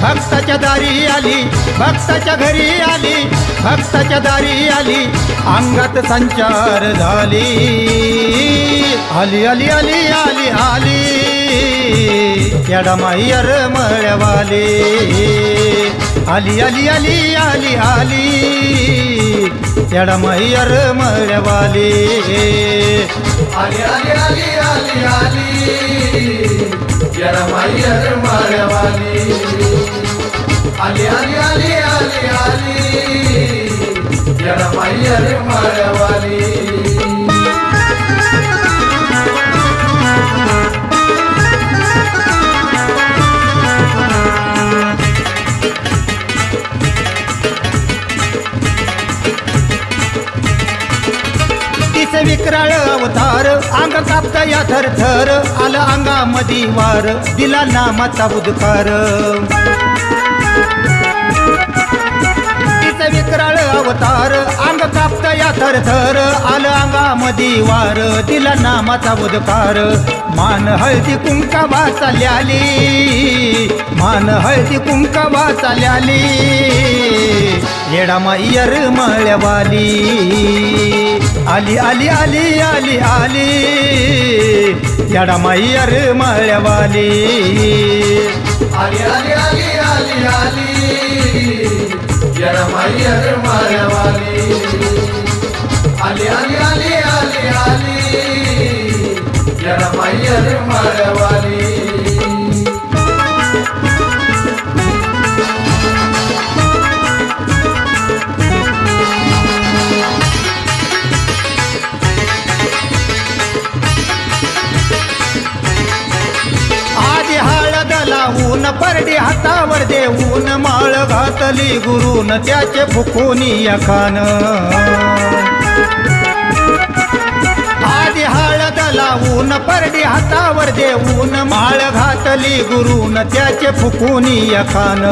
भक्ताच्या दारी आली भक्ताच्या घरी आली भक्ताच्या दारी आली अंगात संचार झाली. आली आली आली आली आली. अर मळवाली आली आली आली आली आली. येडमायर मळवाली आली आली आली आली आली. यरमय्यर माळवाली आली आली आली आली आली. असे विक्राळ अवतार. अंग कापत या थर थर आलं अंगामधी वार. दिला नामाचा उद्कार विक्राळ अवतार. अंग कापत या थर थर आलं अंगामधी वार. दिला नामाचा उद्कार मान हळदी कुंकवा चाल्याली मान हळदी कुंकवा चाल्याली येडामाईयर मळ्यावाली. आली आली आली आली आली. याडा माई येडामाईयर माळ्यावाली. आली आली आली आली आली. माई यरमय्यर माळ्यावाली. आली आली आली आली आली. याडा माई माळवाली माळ्यावाली. घेऊन परडी हातावर देऊन माळ घातली गुरुन त्याचे फुकोनी खान. आधी हळद लावून परडी हातावर देऊन माळ घातली गुरुन त्याचे फुकोनी खान.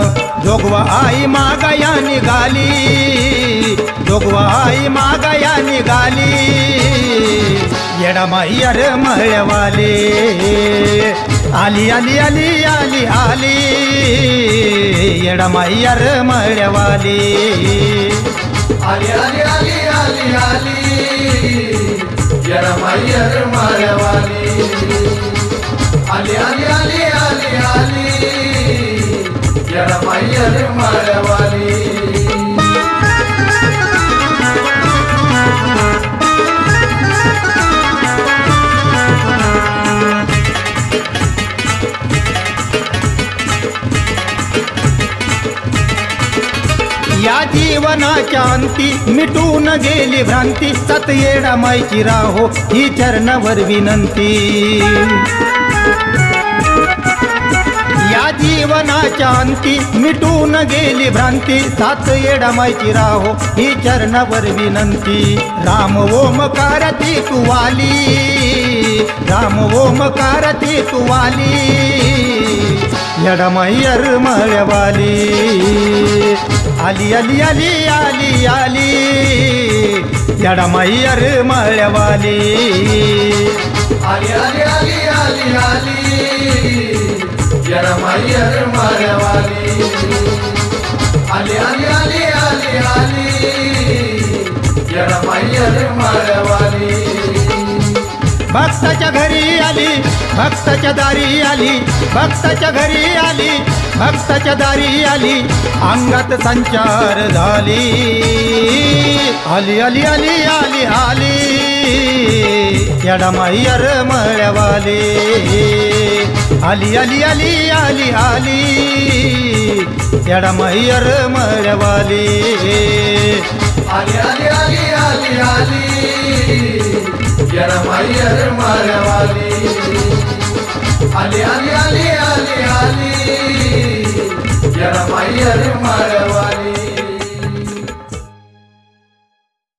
जोगवा आई मागया निघाली जोगवा आई मागया निघाली येडामाईयर मळवाले आली आली आली आली आली. येडमाई येडामाईयर मळ्यावाली. आली आली आली आली आली. येडमाई यरमय्यर मळ्यावाली. आली आली आली आली आली. येडमाई यरमय्यर मळ्यावाली. या जीवनाच्या अंती मिटून गेली भ्रांती सत येडामाईची राहो ही चरणावर विनंती. या जीवनाच्या अंती मिटून गेली भ्रांती सात येडमायची राहो ही चरणावर विनंती. राम ओम कारती तू वाली राम ओम कारती तू वाली येडामाईयर मळवाली आली आली आली आली आली. येडामाईयर मळवाली आली आली आली आली आली. यरमय्यर माळवाली आली आली आली आली आली. यरमय्यर माळवाली भक्ताच्या घरी आली भक्ताच्या दारी आली भक्ताच्या घरी आली भक्ताच्या दारी आली अंगात संचार झाली आली आली आली आली आली यडामाई अर मळ्यावाली आली आली आली आली आली येडामाईयर मळवाली आली आली आली आली जरा माई अरे माऱ्यावाली